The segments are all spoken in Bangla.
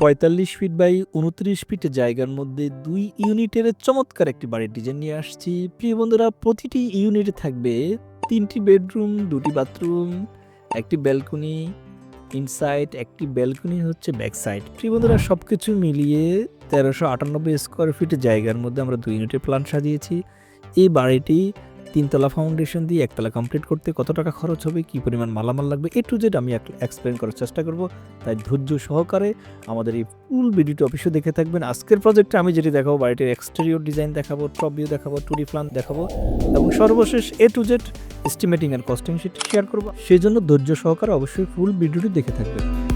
পঁয়তাল্লিশ ফিট বাই উনত্রিশ ফিট জায়গার মধ্যে দুই ইউনিটের চমৎকার একটি বাড়ির ডিজাইন নিয়ে আসছি। প্রিয় বন্ধুরা, প্রতিটি ইউনিটে থাকবে তিনটি বেডরুম দুটি বাথরুম একটি ব্যালকনি ইনসাইড একটি ব্যালকনি হচ্ছে ব্যাক সাইড প্রিয় বন্ধুরা সব কিছু মিলিয়ে তেরোশো আটানব্বই স্কোয়ার ফিট জায়গার মধ্যে আমরা দুই ইউনিটের প্ল্যান সাজিয়েছি। এই বাড়িটি তিনতলা ফাউন্ডেশন দিয়ে একতলা কমপ্লিট করতে কত টাকা খরচ হবে, কী পরিমাণ মালামাল লাগবে, এ টু জেড আমি এক্সপ্লেন করার চেষ্টা করব। তাই ধৈর্য সহকারে আমাদের এই ফুল ভিডিওটি অফিসে দেখে থাকবেন। আজকের প্রজেক্টে আমি যেটি দেখাবো, বাড়িটির এক্সটেরিয়র ডিজাইন দেখাবো টপ ভিউ দেখাবো টুরি প্ল্যান দেখাবো এবং সর্বশেষ A to Z estimating and costing sheet share করব। সেই জন্য ধৈর্য সহকারে অবশ্যই ফুল ভিডিওটি দেখে থাকবেন।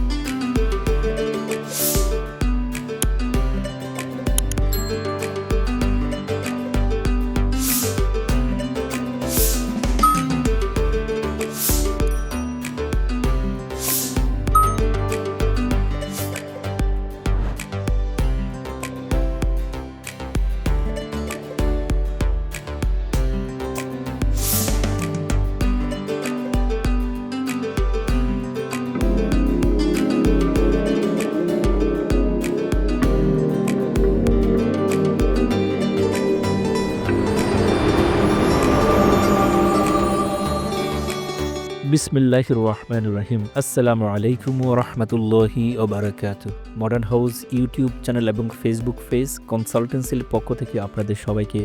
বিসমিল্লাহ রহমান রাহিম আসসালামু আলাইকুম রহমতুল্লাহি ওবরাকাত মডার্ন হাউস ইউটিউব চ্যানেল এবং ফেসবুক পেজ কনসালটেন্সির পক্ষ থেকে আপনাদের সবাইকে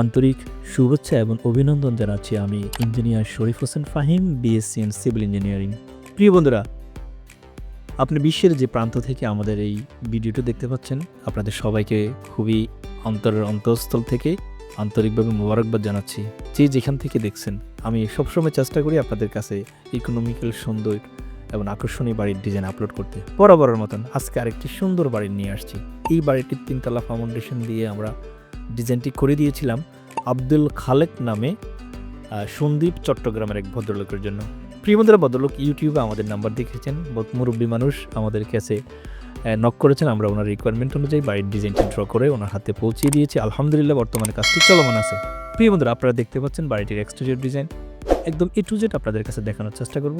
আন্তরিক শুভেচ্ছা এবং অভিনন্দন জানাচ্ছি আমি engineer Sharif Hossain Fahim BSc in civil engineering প্রিয় বন্ধুরা, আপনি বিশ্বের যে প্রান্ত থেকে আমাদের এই ভিডিওটি দেখতে পাচ্ছেন, আপনাদের সবাইকে খুবই অন্তরের অন্তঃস্থল থেকে আন্তরিকভাবে মোবারকবাদ জানাচ্ছি। যে যেখান থেকে দেখছেন, আমি সবসময় চেষ্টা করি আপনাদের কাছে ইকোনমিক্যাল সুন্দর এবং আকর্ষণীয় বাড়ির ডিজাইন আপলোড করতে। বরাবরের মতন আজকে আরেকটি সুন্দর বাড়ি নিয়ে আসছি। এই বাড়িটির তিনতলা ফাউন্ডেশন দিয়ে আমরা ডিজাইনটি করে দিয়েছিলাম আব্দুল খালেক নামে সন্দীপ চট্টগ্রামের এক ভদ্রলোকের জন্য। প্রিয় বন্ধুরা, ভদ্রলোক ইউটিউবে আমাদের নাম্বার দেখেছেন। মুরব্বী মানুষ আমাদের কাছে নক করেছেন। আমরা ওনার রিকোয়ারমেন্ট অনুযায়ী বাড়ির ডিজাইনটি ড্র করে ওনার হাতে পৌঁছিয়ে দিয়েছি। আলহামদুলিল্লাহ, বর্তমানে কাজটি চলমান আছে। প্রিয় বন্ধুরা, আপনারা দেখতে পাচ্ছেন বাড়িটির এক্সটেরিয়র ডিজাইন একদম এ টু জেড আপনাদের কাছে দেখানোর চেষ্টা করব।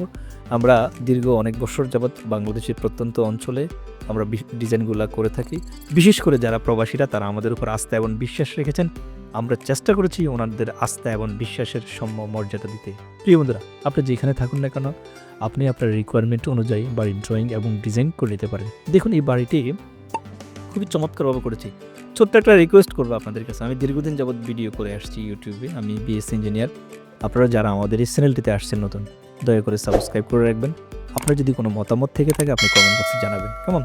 আমরা দীর্ঘ অনেক বছর যাবৎ বাংলাদেশের প্রত্যন্ত অঞ্চলে আমরা ডিজাইনগুলো করে থাকি। বিশেষ করে যারা প্রবাসীরা, তারা আমাদের উপর আস্থা এবং বিশ্বাস রেখেছেন। আমরা চেষ্টা করেছি ওনাদের আস্থা এবং বিশ্বাসের সম্য মর্যাদা দিতে। প্রিয় বন্ধুরা, আপনি যেখানে থাকুন না কেন, আপনি আপনার রিকোয়ারমেন্ট অনুযায়ী বাড়ির ড্রয়িং এবং ডিজাইন করে নিতে পারেন। দেখুন, এই বাড়িটি খুবই চমৎকারভাবে করেছি। ছোট্ট একটা রিকোয়েস্ট করব আপনাদের কাছে। আমি দীর্ঘদিন যাবৎ ভিডিও করে আসছি ইউটিউবে আমি বিএসসি ইঞ্জিনিয়ার আপনারা যারা আমাদের এই চ্যানেলটিতে আসছেন নতুন, দয়া করে সাবস্ক্রাইব করে রাখবেন। আপনার যদি কোনো মতামত থেকে থাকে, আপনি কমেন্ট বক্সে জানাবেন। কেমন?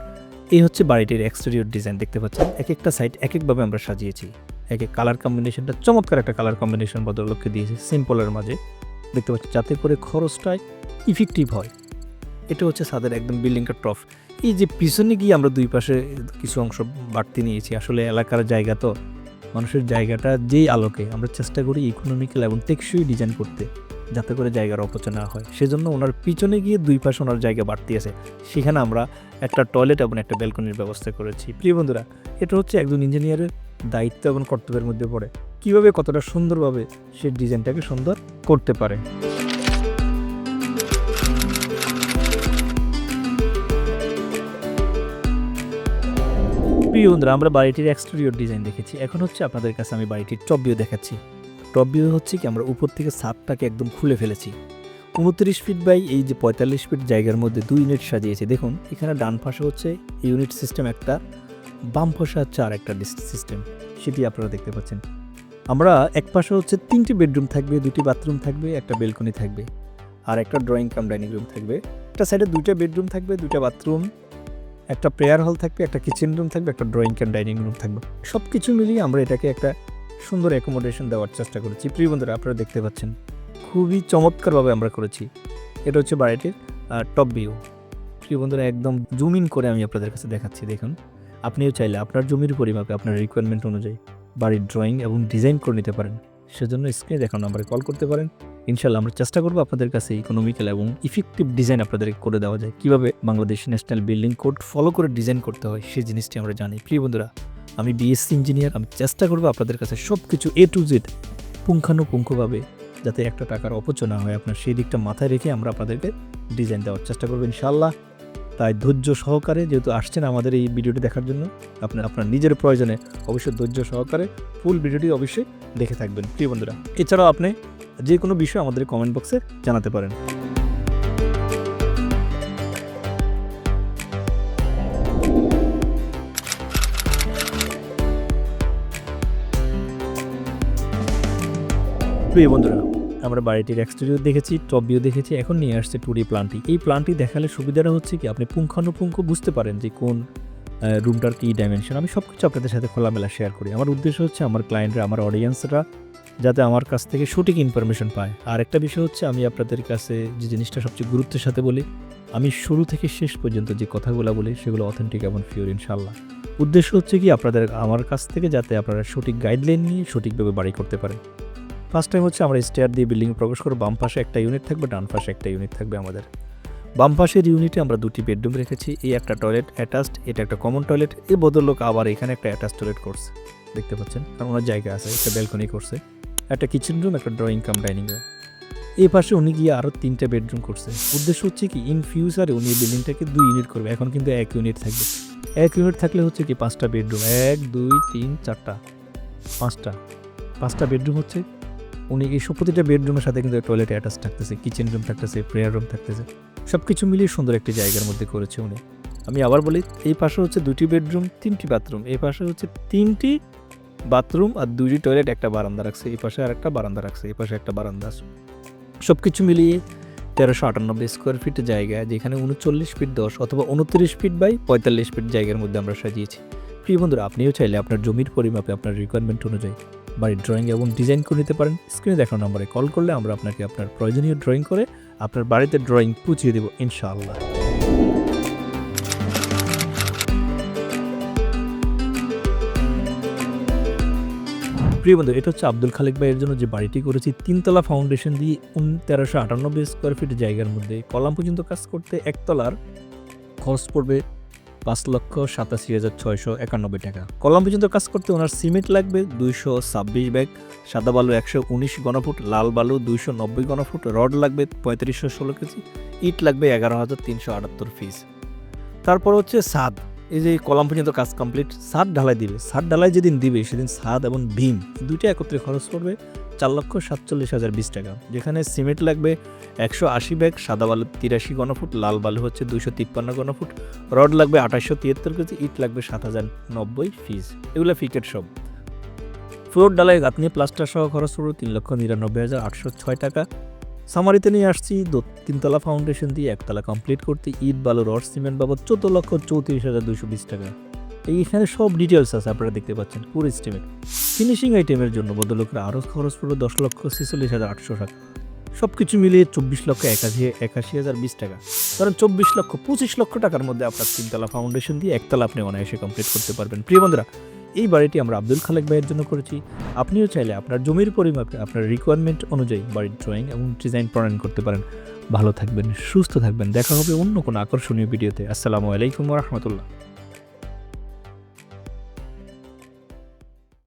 এই হচ্ছে বাড়িটির এক্সটেরিয়র ডিজাইন দেখতে পাচ্ছেন? এক একটা সাইড এক একভাবে আমরা সাজিয়েছি। এক কালার কম্বিনেশনটা চমৎকার একটা কালার কম্বিনেশন ভদ্রলোককে দিয়েছি সিম্পলের মাঝে। দেখতে পাচ্ছি যাতে করে খরচটা ইফেক্টিভ হয়। এটা হচ্ছে সাদের একদম বিল্ডিংটা টফ এই যে পিছনে গিয়ে আমরা দুই পাশে কিছু অংশ বাড়তি নিয়েছি, আসলে এলাকার জায়গা তো, মানুষের জায়গাটা যেই আলোকে আমরা চেষ্টা করি ইকোনমিক্যাল এবং টেকসই ডিজাইন করতে, যাতে করে জায়গার অপচয় না হয়। সেজন্য ওনার পিছনে গিয়ে দুই পাশে ওনার জায়গা বাড়তি আছে। সেখানে আমরা একটা টয়লেট এবং একটা ব্যালকনির ব্যবস্থা করেছি। প্রিয় বন্ধুরা, এটা হচ্ছে একজন ইঞ্জিনিয়ারের দায়িত্ব এবং কর্তব্যের মধ্যে পড়ে। কীভাবে কতটা সুন্দরভাবে সে ডিজাইনটাকে সুন্দর করতে পারে। প্রিয় বন্ধুরা, আমরা বাড়িটির এক্সটেরিয়র ডিজাইন দেখেছি। এখন হচ্ছে আপনাদের কাছে আমি বাড়িটির টপ ভিউ দেখাচ্ছি। টপ ভিউ হচ্ছে কি, আমরা উপর থেকে ছাদটাকে একদম খুলে ফেলেছি। উনত্রিশ ফিট বাই এই যে পঁয়তাল্লিশ ফিট জায়গার মধ্যে দুই ইউনিট সাজিয়েছে। দেখুন, এখানে ডান পাশে হচ্ছে ইউনিট সিস্টেম একটা বাম পাশে হচ্ছে আর একটা সিস্টেম সেটি আপনারা দেখতে পাচ্ছেন। আমরা এক পাশে হচ্ছে তিনটি বেডরুম থাকবে, দুটি বাথরুম থাকবে, একটা বেলকনি থাকবে, আর একটা ড্রয়িং কাম ডাইনিং রুম থাকবে। একটা সাইডে দুইটা বেডরুম থাকবে, দুইটা বাথরুম একটা প্রেয়ার হল থাকবে, একটা কিচেন রুম থাকবে, একটা ড্রয়িং ক্যাম ডাইনিং রুম থাকবে। সব কিছু মিলিয়ে আমরা এটাকে একটা সুন্দর অ্যাকোমোডেশন দেওয়ার চেষ্টা করেছি। প্রিয় বন্ধুরা, আপনারা দেখতে পাচ্ছেন, খুবই চমৎকারভাবে আমরা করেছি। এটা হচ্ছে বাড়িটির টপ ভিউ প্রিয় বন্ধুরা, একদম জুম ইন করে আমি আপনাদের কাছে দেখাচ্ছি, দেখুন। আপনিও চাইলে আপনার জমির পরিমাপে আপনার রিকোয়ারমেন্ট অনুযায়ী বাড়ির ড্রয়িং এবং ডিজাইন করে নিতে পারেন। সেজন্য স্ক্রিনে দেখানো নাম্বারে কল করতে পারেন। ইনশাল্লাহ আমরা চেষ্টা করব আপনাদের কাছে ইকোনমিক্যাল এবং ইফেক্টিভ ডিজাইন আপনাদের করে দেওয়া যায়। কীভাবে Bangladesh national building code follow করে ডিজাইন করতে হয়, সেই জিনিসটি আমরা জানি। প্রিয় বন্ধুরা, আমি বিএসসি ইঞ্জিনিয়ার আমি চেষ্টা করব আপনাদের কাছে সব কিছু এ টু জেড পুঙ্খানুপুঙ্খভাবে যাতে একটা টাকার অপচয় না হয়, আপনার সেই দিকটা মাথায় রেখে আমরা আপনাদেরকে ডিজাইন দেওয়ার চেষ্টা করব ইনশাল্লাহ তাই ধৈর্য সহকারে যেহেতু আসছেন আমাদের এই ভিডিওটি দেখার জন্য আপনি আপনার নিজের প্রয়োজনে অবশ্যই ধৈর্য সহকারে ফুল ভিডিওটি অবশ্যই দেখে থাকবেন, প্রিয় বন্ধুরা। এছাড়াও আপনি যে কোনো বিষয় আমাদের কমেন্ট বক্সে জানাতে পারেন। প্রিয় বন্ধুরা আমরা বাড়িটির এক্সটেরিয়র দেখেছি টপ ভিউ দেখেছি, এখন নিয়ে আসছে টুডি প্ল্যানটি এই প্ল্যানটি দেখালে সুবিধাটা হচ্ছে কি, আপনি পুঙ্খানুপুঙ্খ বুঝতে পারেন যে কোন রুমটার কী ডাইমেনশন আমি সব কিছু আপনাদের সাথে খোলামেলা শেয়ার করি। আমার উদ্দেশ্য হচ্ছে আমার ক্লায়েন্টরা আমার অডিয়েন্সরা যাতে আমার কাছ থেকে সঠিক ইনফরমেশন পায়। আর একটা বিষয় হচ্ছে, আমি আপনাদের কাছে যে জিনিসটা সবচেয়ে গুরুত্বের সাথে বলি, আমি শুরু থেকে শেষ পর্যন্ত যে কথাগুলো বলি, সেগুলো অথেন্টিক এবং ফিওর ইনশাল্লাহ উদ্দেশ্য হচ্ছে কি, আপনাদের, আমার কাছ থেকে যাতে আপনারা সঠিক গাইডলাইন নিয়ে সঠিকভাবে বাড়ি করতে পারেন। ফার্স্ট টাইম হচ্ছে আমরা স্টেয়ার দিয়ে বিল্ডিং প্রবেশ করে বাম পাশে একটা ইউনিট থাকবে, ডান পাশে একটা ইউনিট থাকবে আমাদের। বাম পাশের ইউনিটে আমরা দুটি বেডরুম রেখেছি। এই একটা টয়লেট অ্যাটাচড এটা একটা কমন টয়লেট এই বদললোক আবার এখানে একটা অ্যাটাচ টয়লেট করছে। দেখতে পাচ্ছেন? কারণ ওনার জায়গা আছে, একটা ব্যালকনি করছে। একটা কিচেন রুম একটা ড্রয়িং কাম ডাইনিং রুম এই পাশে উনি গিয়ে আরও তিনটা বেডরুম করছে। উদ্দেশ্য হচ্ছে কি ইন ফিউচারে উনি বিল্ডিংটাকে দুই ইউনিট করবে। এখন কিন্তু এক ইউনিট থাকবে। এক ইউনিট থাকলে হচ্ছে কি, পাঁচটা বেডরুম এক, দুই, তিন, চারটা। পাঁচটা। পাঁচটা বেডরুম হচ্ছে উনি এই প্রতিটা বেডরুমের সাথে কিন্তু টয়লেট অ্যাটাচ থাকতেছে কিচেন রুম থাকতেছে প্রেয়ার রুম থাকতেছে সব কিছু মিলিয়ে সুন্দর একটি জায়গার মধ্যে করেছে উনি। আমি আবার বলি, এই পাশে হচ্ছে দুটি বেডরুম, তিনটি বাথরুম এই পাশে হচ্ছে তিনটি বাথরুম আর দুইটি টয়লেট একটা বারান্দা রাখছে, এই পাশে আর একটা বারান্দা রাখছে, এই পাশে একটা বারান্দা আছে। সব কিছু মিলিয়ে তেরোশো আটানব্বই স্কোয়ার ফিট জায়গা, যেখানে উনচল্লিশ ফিট দশ অথবা উনত্রিশ ফিট বাই পঁয়তাল্লিশ ফিট জায়গার মধ্যে আমরা সাজিয়েছি। প্রিয় বন্ধুরা, আপনিও চাইলে আপনার জমির পরিমাপে, আপনার রিকোয়ারমেন্ট অনুযায়ী বাড়ির ড্রয়িং এবং ডিজাইন করে নিতে পারেন। স্ক্রিনে দেখানো নম্বরে কল করলে আমরা আপনাকে আপনার প্রয়োজনীয় ড্রয়িং করে আপনার বাড়িতে ড্রয়িং পুছিয়ে দেবো, ইনশাআল্লাহ। প্রিয় বন্ধু, এটা হচ্ছে আব্দুল খালেক ভাইয়ের জন্য যে বাড়িটি করেছি, তিনতলা ফাউন্ডেশন দিয়ে উন তেরোশো আটানব্বই স্কোয়ার ফিট জায়গার মধ্যে। কলাম পর্যন্ত কাজ করতে একতলার খরচ পড়বে পাঁচ লক্ষ সাতাশি হাজার ছয়শো একানব্বই টাকা। কলাম পর্যন্ত কাজ করতে ওনার সিমেন্ট লাগবে দুইশো ছাব্বিশ ব্যাগ, সাদা বালু একশো উনিশ গণফুট, লাল বালু দুইশো নব্বই গণফুট, রড লাগবে পঁয়ত্রিশশো ষোলো কেজি, ইট লাগবে এগারো হাজার তিনশো আটাত্তর পিস তারপর হচ্ছে সাদ। এই যে কলাম পর্যন্ত কাজ কমপ্লিট, সাদ ঢালাই দিবে। সাদ ঢালাই যেদিন দিবে সেদিন সাদ এবং ভীম দুইটা একত্রে খরচ পড়বে চার লক্ষ সাতচল্লিশ হাজার বিশ টাকা, যেখানে সিমেন্ট লাগবে একশো আশি ব্যাগ, সাদা বালু তিরাশি গণফুট, লাল বালু হচ্ছে দুইশো তিপ্পান্ন গণফুট, রড লাগবে আঠাশশো তিয়াত্তর কেজি, ইট লাগবে সাত হাজার নব্বই ফিস এগুলো ফিকেট সব। ফ্লোর ডালাই গাঁথনি, প্লাস্টার সহ খরচ পড়বে তিন লক্ষ নিরানব্বই হাজার আটশো ছয় টাকা। সামারিতে নিয়ে আসছি তিনতলা ফাউন্ডেশন দিয়ে একতলা কমপ্লিট করতে, ইট, বালু, রড, সিমেন্ট বাবদ চোদ্দ লক্ষ চৌত্রিশ হাজার দুশো বিশ টাকা। এইখানে সব ডিটেলস আছে, আপনারা দেখতে পাচ্ছেন, পুরো এস্টিমেট ফিনিশিং আইটেমের জন্য বদলোকের আরও খরচ পড়বে দশ লক্ষ ছেচল্লিশ হাজার আটশো টাকা সব কিছু মিলিয়ে চব্বিশ লক্ষ একাশি একাশি হাজার বিশ টাকা। কারণ চব্বিশ লক্ষ, পঁচিশ লক্ষ টাকার মধ্যে আপনার তিনতলা ফাউন্ডেশন দিয়ে একতলা আপনি অনায়াসে কমপ্লিট করতে পারবেন। প্রিয় বন্ধুরা, এই বাড়িটি আমরা আব্দুল খালেক ভাইয়ের জন্য করেছি। আপনিও চাইলে আপনার জমির পরিমাপে, আপনার রিকোয়ারমেন্ট অনুযায়ী বাড়ির ড্রয়িং এবং ডিজাইন প্রণয়ন করতে পারেন। ভালো থাকবেন, সুস্থ থাকবেন। দেখা হবে অন্য কোনো আকর্ষণীয় ভিডিওতে আসসালামু আলাইকুম রহমতুল্লাহ।